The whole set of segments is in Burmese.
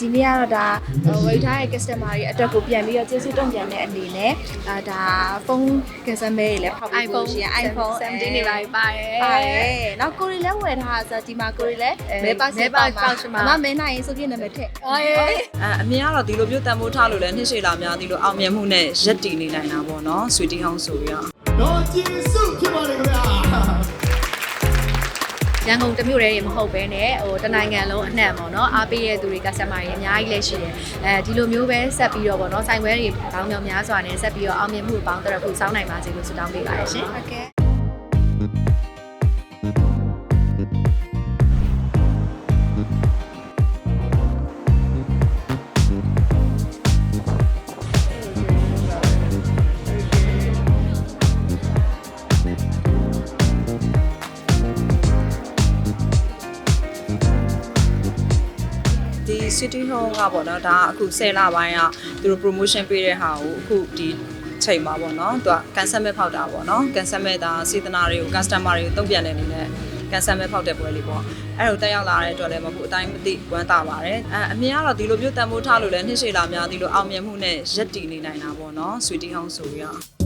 ဒီနေ့ကတော့ဒါဝေထားတဲ့ customer တွေအတွက်ကိုပြန်ပြီးတော့ကျေးဇူးတုံ့ပြန်တဲ့အနေနဲ့အာဒါဖုန်း customer တွေလည်းဖောက်ပြီး iPhone ရှင် iPhone 17နေပါပြီပါတယ်ပါတယ်နောက်ကိုရီလည်းဝယ်ထားတာဆိုတော့ဒီမှာကိုရီလည်းအဲမဲပါမဲစေပါပါပေါပါက်ရှင်ပါအမမဲနိုင်ရင်ဆိုပြနံပါတ်ထည့်အော်ရေအဲအမြင်ကတော့ဒီလိုမျိုးတန်ဖိုးထားလို့လည်းနှစ်ရှည်လာများဒီလိုအောင်မြင်မှုနဲ့ရက်တည်နေနိုင်တာပေါ့နော်ဆွေတီဟောင်းဆိုပြီးတော့တော့ကျေးဇူးဖြစ်ပါတယ်ခင်ဗျာ ရန်ကုန်တစ်မြို့တည်းရေမဟုတ်ပဲနဲ့ဟိုတနိုင်ငံလုံးအနှံ့ပေါ့နော်အားပေးတဲ့သူတွေ customer တွေအများကြီးလည်းရှိတယ်အဲဒီလိုမျိုးပဲဆက်ပြီးတော့ပေါ့နော်ဆိုင်ဝဲတွေပေါင်းမြောင်များစွာနဲ့ဆက်ပြီးတော့အောင်မြင်မှုပေါင်းတဲ့ခုစောင်းနိုင်ပါစေလို့ဆုတောင်းပေးပါတယ်ရှင်ဟုတ်ကဲ့ City Hall ကပေါ့နော်ဒါကအခု10လပိုင်းကသူတို့ promotion ပေးတဲ့ဟာကိုအခုဒီချိန်မှာပေါ့နော်သူကကန်ဆယ်မဲ့ဖောက်တာပေါ့နော်ကန်ဆယ်မဲ့ဒါစေတနာတွေကို customer တွေကိုတုံ့ပြန်တဲ့အနေနဲ့ကန်ဆယ်မဲ့ဖောက်တဲ့ပွဲလေးပေါ့အဲ့ဒါကိုတက်ရောက်လာတဲ့အတွက်လည်းမဟုတ်အတိုင်းမသိဝမ်းသာပါတယ်အဲအမြင်ကတော့ဒီလိုမျိုးတန်ဖိုးထားလို့လည်းနှစ်ရှည်လာများဒီလိုအောင်မြင်မှုနဲ့ရက်တည်နေနိုင်တာပေါ့နော် Sweetie Home ဆိုပြီးတော့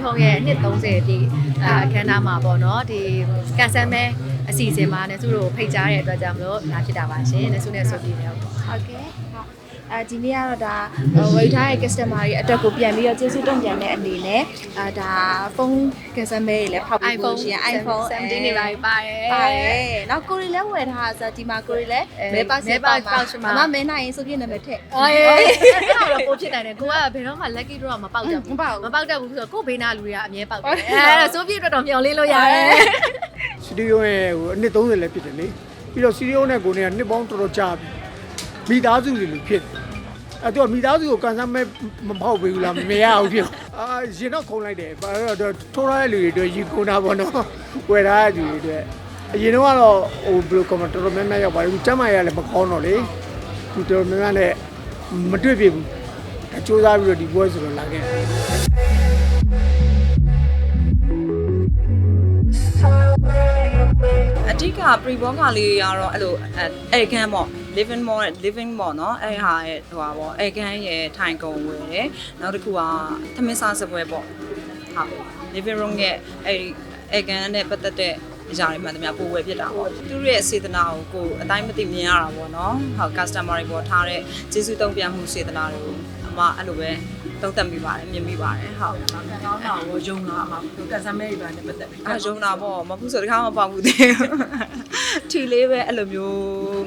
ကတော့ Sweetie Home ရဲ့နှစ်30ပြည့်အာအခမ်းအနားမှာပေါ့နော်ဒီကန်ဆယ်မဲအစီအစဉ်မှာနဲ့သူတို့ဖိတ်ကြားတဲ့အတွက်ကြောင့်မလို့လာဖြစ်တာပါရှင်နဲ့ဆုနဲ့ဆုပြီးတယ်ပေါ့ဟုတ်ကဲ့ဟုတ် အဲဒီနေ့ကတော့ဒါဝေထားတဲ့ customer တွေအတွက်ကိုပြန်ပြီးတော့ကျေးဇူးတုံ့ပြန်တဲ့အနေနဲ့အာဒါဖုန်း customer တွေလည်းဖောက်ပြီး iPhone ရှင် iPhone 17နေပါပြီပါတယ်ပါတယ်နောက်ကိုရီလည်းဝယ်ထားတာဆိုတော့ဒီမှာကိုရီလည်းအဲမဲပါစေမဲပါပါပေါပါက်ရှင်ပါအမမဲနိုင်ရင်ဆိုပြနံပါတ်ထည့်အော်ရေအဲ့ဒါတော့ပိုဖြစ်နိုင်တယ်ကိုကဘယ်တော့မှ lucky draw မပေါက်တတ်ဘူးမပေါက်ဘူးမပေါက်တတ်ဘူးဆိုတော့ကိုဘေးနာလူတွေကအမြဲပေါက်တယ်အဲ့ဒါဆိုပြအတွက်တော့မျောလင်းလို့ရတယ်စတူဒီယိုရဲ့ဟိုအနှစ်30လည်းဖြစ်တယ်လေပြီးတော့စတူဒီယိုနဲ့ကိုနေကနှစ်ပေါင်းတော်တော်ကြာပြီ မိသားစုတွေလိုဖြစ်တယ်အဲ့တော့မိသားစုကိုကန်ဆယ်မဲ့မဖောက်ပေးဘူးလားမရဘူးဖြစ်အာရင်တော့ခုံလိုက်တယ်ဘာလို့တော့ထိုးရတဲ့လူတွေအတွက်ရီကုန်တာပေါ့နော်ဝယ်ထားတဲ့လူတွေအတွက်အရင်တော့ကတော့ဟိုဘယ်လိုကောမတော်တော်များများရောက်ပါတယ်အခုကျမ်းမာရလည်းမကောင်းတော့လေသူတော်တော်များများလည်းမတွေ့ပြဘူးအကျိုးစားပြီးတော့ဒီပွဲဆိုတော့လာခဲ့ ဓိက pre born ကလေးကတော့အဲ့လိုအဲခန်းပေါ့ living more living more เนาะအဲ့ဟာရဲ့ဟိုပါပေါ့အဲခန်းရဲ့ထိုင်ကုန်ဝယ်တယ်နောက်တစ်ခုကသမင်းစားစပွဲပေါ့ဟုတ် living room ရဲ့အဲ့ဒီအဲခန်းနဲ့ပတ်သက်တဲ့အရာတွေမှန်သမျှပို့ဝယ်ဖြစ်တာပေါ့သူတို့ရဲ့စေတနာကိုကိုယ်အတိုင်းမသိမြင်ရတာပေါ့เนาะဟုတ် customer တွေပေါ်ထားတဲ့ကျေးဇူးတုံ့ပြန်မှုစေတနာတွေကိုအမအဲ့လိုပဲ သုံးသပ်မိပါတယ်မြင်မိပါတယ်ဟုတ်ကောင်းတာကိုယုံတာအမှသူကန်ဆယ်မဲတွေပါနဲ့ပတ်သက်ပြီးအာယုံတာပေါ့မဟုတ်ဆိုတခါမှပေါက်ဘူးသေးဘူးထီလေးပဲအဲ့လိုမျိုး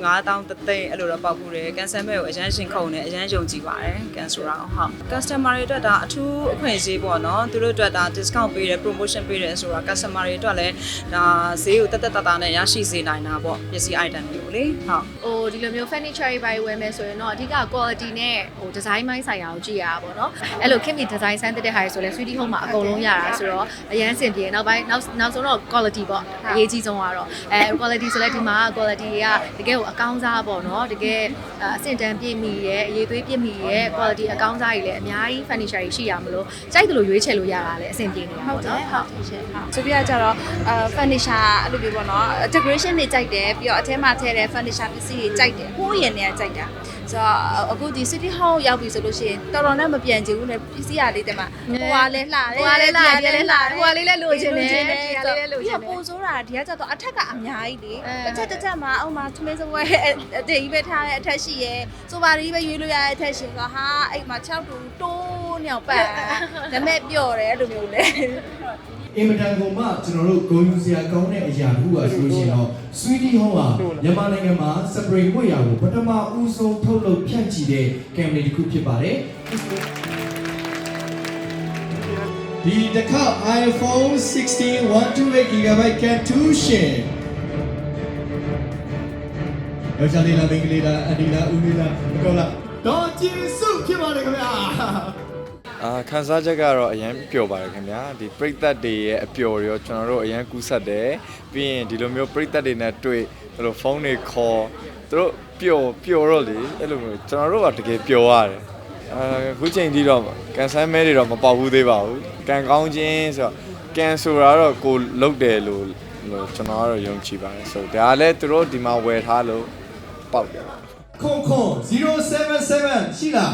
9000တသိန်းအဲ့လိုတော့ပေါက်ဘူးတယ်ကန်ဆယ်မဲကိုအရန်ရှင်ခုံတယ်အရန်ယုံကြည်ပါတယ်ကန်ဆိုရာဟုတ် customer တွေအတွက်ဒါအထူးအခွင့်အရေးပေါ့နော်သူတို့အတွက်ဒါ discount ပေးတယ် promotion ပေးတယ်ဆိုတာ customer တွေအတွက်လည်းဒါဈေးကိုတက်တက်တတာနဲ့ရရှိစေနိုင်တာပေါ့ပစ္စည်း item တွေကိုလေဟုတ်ဟိုဒီလိုမျိုး furniture တွေပိုင်းဝယ်မယ်ဆိုရင်တော့အဓိက quality နဲ့ဟို design ပိုင်းဆိုင်ရာကိုကြည့်ရတာပေါ့နော်အဲ့လိုခင်ဗျ design ဆန်းတဲ့ဟာတွေဆိုလဲ Sweetie Home မှာအကုန်လုံးရတာဆိုတော့အရန်စင်ပြေနောက်ပိုင်းနောက်နောက်ဆုံးတော့ quality ပေါ့အရေးကြီးဆုံးကတော့အဲ quality ဆိုလဲဒီမှာ quality တွေကတကယ်ကိုအကောင်းစားပေါ့နော်တကယ်အဆင့်တန်းပြည့်မီရဲ့အရေးသွေးပြည့်မီရဲ့ quality အကောင်းစားတွေလည်းအများကြီး furniture တွေရှိရမလို့ကြိုက်တယ်လို့ရွေးချယ်လို့ရတာလည်းအဆင်ပြေနေတာပေါ့နော်ဟုတ်ရှင်ဟုတ်ဆိုပြကြတော့အာ furniture အဲ့လိုမျိုးပေါ့နော် decoration တွေကြိုက်တယ်ပြီးတော့အထဲမှာထည့်တဲ့ furniture ပစ္စည်းတွေကြိုက်တယ်ဟိုးရင်တွေကကြိုက်တာဆိုတော့အခုဒီ city hall ရောက်ပြီဆိုလို့ရှိရင်တော်တော်နဲ့မပြန်ချင်ဘူးနဲ့ပစ္စည်းရလေးတက်မှာဟိုကလည်းလှတယ်ဟိုကလည်းလှတယ်ဒီကလည်းလှတယ်ဟိုကလေးလည်းလိုချင်တယ်ဒီကလေးလည်းလိုချင်တယ်ပိုဆိုးတာဒီကကြတော့အထက်ကအများကြီးလေအဲတစ်ချက်တစ်ချက်မှာအောက်မှာသမင်းစပွဲအတေးကြီးပဲထားတဲ့အထက်ရှိရဲဆိုပါရီပဲရွေးလို့ရတဲ့အထက်ရှိဆိုဟာအဲ့မှာ6တူတိုးညောင်ပတ်ဒါမဲ့ပျော့တယ်အဲ့လိုမျိုးလေအင်မတန်ကုန်မှကျွန်တော်တို့ဂုဏ်ယူစရာကောင်းတဲ့အရာတစ်ခုပါဆိုလို့ရှိရင်တော့ Sweetie Home ဟာမြန်မာနိုင်ငံမှာ spray ဝတ်ရာကိုပထမဦးဆုံးထုတ်လုပ်ဖြန့်ချီတဲ့ company တစ်ခုဖြစ်ပါတယ် ဒီတစ်ခါ iPhone 16 128GB can 2 share ယောက်ျားလေးလားမိန်းကလေးလားအန်ဒီလားဦးလေးလားအကောလားတော့ကျေးဇူးဖြစ်ပါတယ်ခင်ဗျာအာခန်းစားချက်ကတော့အရင်ပျော်ပါတယ်ခင်ဗျာဒီပရိသတ်တွေရဲ့အပျော်တွေရောကျွန်တော်တို့အရင်ကူးဆက်တယ်ပြီးရင်ဒီလိုမျိုးပရိသတ်တွေနဲ့တွေ့ဘယ်လိုဖုန်းတွေခေါ်သူတို့ပျော်ပျော်တော့လေအဲ့လိုမျိုးကျွန်တော်တို့ကတကယ်ပျော်ရတယ် အဲခုချိန်ထိတော့ကန်ဆယ်မဲတွေတော့မပေါက်ဘူးသေးပါဘူးကန်ကောင်းခြင်းဆိုတော့ကန်ဆိုတာတော့ကိုလုတ်တယ်လို့လို့ကျွန်တော်ကတော့ယုံကြည်ပါတယ်ဆိုတော့ဒါလည်းသူတို့ဒီမှာဝယ်ထားလို့ပေါက်တယ်ခွန်ခွန်077ရှိလား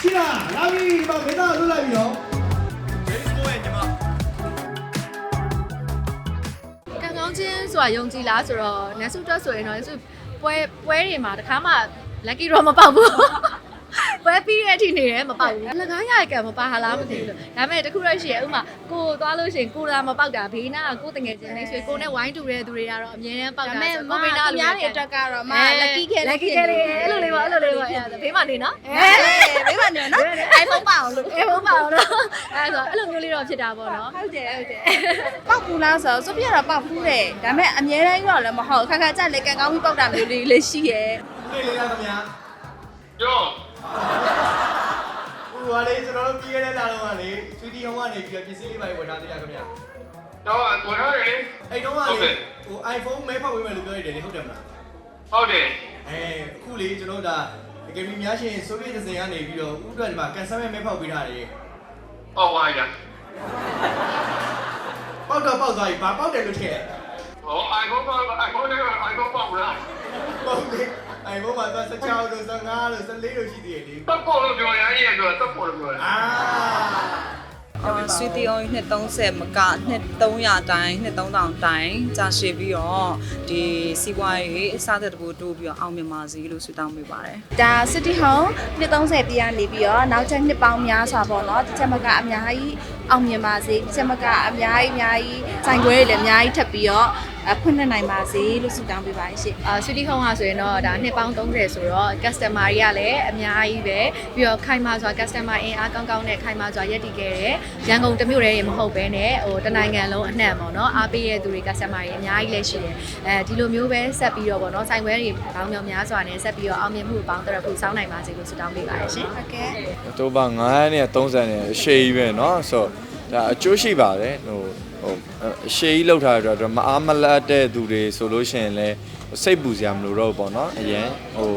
ရှိလားလာပြီဒီမှာမင်းသားလွတ်လိုက်ပြီနော်ကံကောင်းခြင်းဆိုတာယုံကြည်လားဆိုတော့နတ်စုတက်ဆိုရင်တော့နတ်စုပွဲပွဲတွေမှာတခါမှ lucky draw မပေါက်ဘူး ပွဲပြီးတဲ့အထိနေတယ်မပေါက်ဘူးလကားရကံမပါဟာလားမသိဘူးဒါပေမဲ့တခုတော့ရှိရဲ့ဥမာကိုသွားလို့ရှိရင်ကိုလာမပေါက်တာဘေးနာကကိုတငယ်ချင်းလေးဆွေကိုနဲ့ဝိုင်းတူတဲ့သူတွေကတော့အမြဲတမ်းပေါက်ဒါတာပေဆိုမဲ့ကိုဘေးနာမလူများတွေတဲ့အတွက်ကတော့မအဲ lucky ခဲ lucky ခဲလေးအဲ့လိုလေးပါအဲ့လိုလေးပါအဲ့ဒါဘေးမှာနေနော်အဲဘေးမှာနေနော် iPhone ပါအောင်လို့အဲဘုံပါတော့အဲ့ဆိုအဲ့လိုမျိုးလေးတော့ဖြစ်တာပေါ့နော်ဟုတ်တယ်ဟုတ်တယ်ပောက်ဘူးလားဆိုတော့စပြရတော့ပောက်ဘူးတယ်ဒါပေမဲ့အများတိုင်းတော့လည်းမဟုတ်ခါခါကြလည်းကန်ကောင်းပြီးပောက်တာမျိုးလေးလေးရှိရဲ့ပြေးလေးလားခင်ဗျာကျော် ဟိုကလေကျွန်တော်တို့ပြေးရတဲ့လာတော့ကလေဆွီတီဟောင်းကနေပြီးပစ္စည်းလေးပါဝယ်ထားသေးတာခင်ဗျာတော့တော်ရတယ် အဲ့တုန်းကလေဟို iPhone မဲဖောက်ပေးမယ်လို့ပြောရတယ်လေဟုတ်တယ်မလားဟုတ်တယ်အဲအခုလေကျွန်တော်တို့ဒါဂေမီများရှင်ဆိုဗီယက်တစ်စင်ကနေပြီးတော့ဥပဒေဒီမှာကန်ဆယ်မဲမဲဖောက်ပေးထားတယ်ဟုတ်ပါရဲ့ပေါက်တော့ပေါက်သွားပြီဘာပေါက်တယ်လို့ထင်ဟော iPhone က iPhone နဲ့ iPhone ပေါ့လားပေါက်တယ် iPhone မှာသွား16လို့15လို့14လို့ရှိသေးတယ်လေတက်ဖို့လို့ပြောရရင်တော့တက်ဖို့လို့ပြောရအာဆွီတီအောင်နှစ်30မကနှစ်300တိုင်းနှစ်3000တိုင်းကြာရှည်ပြီးတော့ဒီစီးပွားရေးအစားအသောက်တကူတိုးပြီးတော့အောင်မြင်ပါစေလို့ဆုတောင်းပေးပါတယ်ဒါ City Home နှစ်30ပြည့်ကနေပြီးတော့နောက်ချက်နှစ်ပေါင်းများစွာပေါ့နော်ဒီချက်မကအများကြီးအောင်မြင်ပါစေဒီချက်မကအများကြီးအများကြီးစိုင်ခွဲတွေလည်းအများကြီးထပ်ပြီးတော့အ ဖွင့်လှစ်နိုင်ပါစေလို့ဆုတောင်းပေးပါတယ်ရှင် အာဆွီတီဟုံးကဆိုရင်တော့ဒါနှစ်ပေါင်း30ဆိုတော့ customer တွေကလည်းအများကြီးပဲပြီးတော့ခိုင်မာစွာ customer အင်အားကောင်းကောင်းနဲ့ခိုင်မာစွာရပ်တည်ခဲ့တယ်ရန်ကုန်တစ်မြို့တည်းမဟုတ်ဘဲနဲ့ဟိုတနိုင်ငံလုံးအနှံ့ပေါ့နော်အားပေးတဲ့သူတွေ customer တွေအများကြီးလည်းရှိတယ်အဲဒီလိုမျိုးပဲဆက်ပြီးတော့ပေါ့နော်ဆိုင်ခွဲတွေပေါင်းမြောင်များစွာနဲ့ဆက်ပြီးတော့အောင်မြင်မှုပေါင်းတရဖို့စောင်းနိုင်ပါစေလို့ဆုတောင်းပေးပါတယ်ရှင် ဟုတ်ကဲ့ တိုးပါ9နဲ့30နဲ့အရှိကြီးပဲเนาะဆိုတော့ဒါအကျိုးရှိပါတယ်ဟို ဟိုအရှိကြီးလောက်ထားရတော့မအားမလတ်တဲ့သူတွေဆိုလို့ရှိရင်လည်းစိတ်ပူစရာမလိုတော့ဘူးပေါ့နော်အရင်ဟို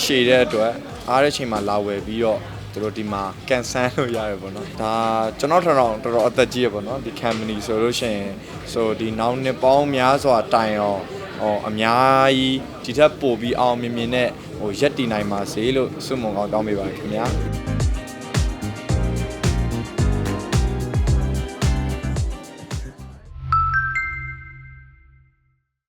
ရှည်တဲ့အတွက်အားတဲ့ချိန်မှာလာဝယ်ပြီးတော့တို့ဒီမှာကန်ဆန်းလို့ရတယ်ပေါ့နော်ဒါကျွန်တော်ထထောင်တော်တော်အသက်ကြီးရပေါ့နော်ဒီ company ဆိုလို့ရှိရင်ဆိုဒီနောက်နှစ်ပေါင်းများစွာတိုင်အောင်ဟောအများကြီးဒီထက်ပိုပြီးအောင်မြင်မြင်နဲ့ဟိုရက်တည်နိုင်ပါစေလို့ဆုမွန်ကောင်းတောင်းပေးပါခင်ဗျာ